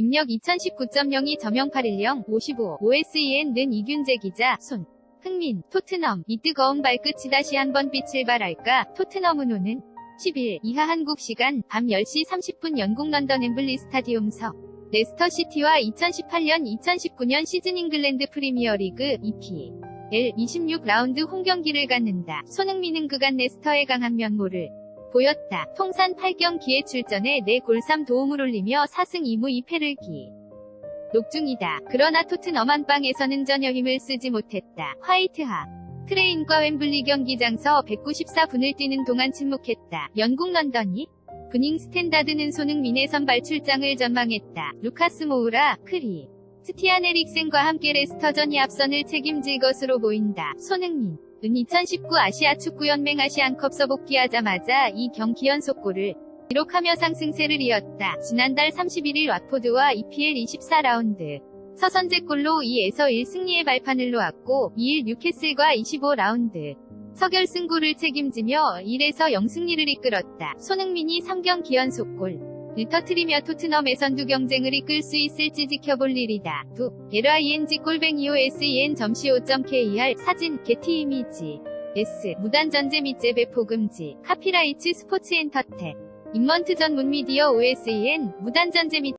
입력 2019.02 저명 810 55 OSEN 는 이균재 기자 손. 흥민 토트넘. 이 뜨거운 발끝이 다시 한번 빛을 발할까? 토트넘은 오는 10일 이하 한국 시간 밤 10시 30분 영국 런던 엠블리 스타디움서. 레스터 시티와 2018년-2019년 시즌 잉글랜드 프리미어리그 EPL 26라운드 홈 경기를 갖는다. 손흥민은 그간 레스터의 강한 면모를 보였다. 통산 8경기에 출전해 4골 3도움을 올리며 4승 2무 2패를 기. 녹중이다. 그러나 토트넘 안방에서는 전혀 힘을 쓰지 못했다. 화이트하. 트레인과 웸블리 경기장서 194분을 뛰는 동안 침묵했다. 영국 런던이 브닝 스탠다드는 손흥민의 선발 출장을 전망했다. 루카스 모우라, 크리, 스티안 에릭센과 함께 레스터전이 앞선을 책임질 것으로 보인다. 손흥민. 은 2019 아시아 축구연맹 아시안컵서 복귀하자마자 이 경기 연속골을 기록하며 상승세를 이었다. 지난달 31일 와포드와 EPL 24라운드 서선제골로 2에서 1승리의 발판을 놓았고 2일 뉴캐슬과 25라운드 서결승골을 책임지며 1에서 0승리를 이끌었다. 손흥민이 3경기 연속골 을 터트리며 토트넘의 선두 경쟁을 이끌 수 있을지 지켜볼 일이다. 두, LING 골뱅이 OSEN .co.kr 사진, 게티 이미지. S, 무단전제 및 재배포 금지. 카피라이츠 스포츠 엔터텍. 인먼트 전문 미디어 OSEN, 무단전제 및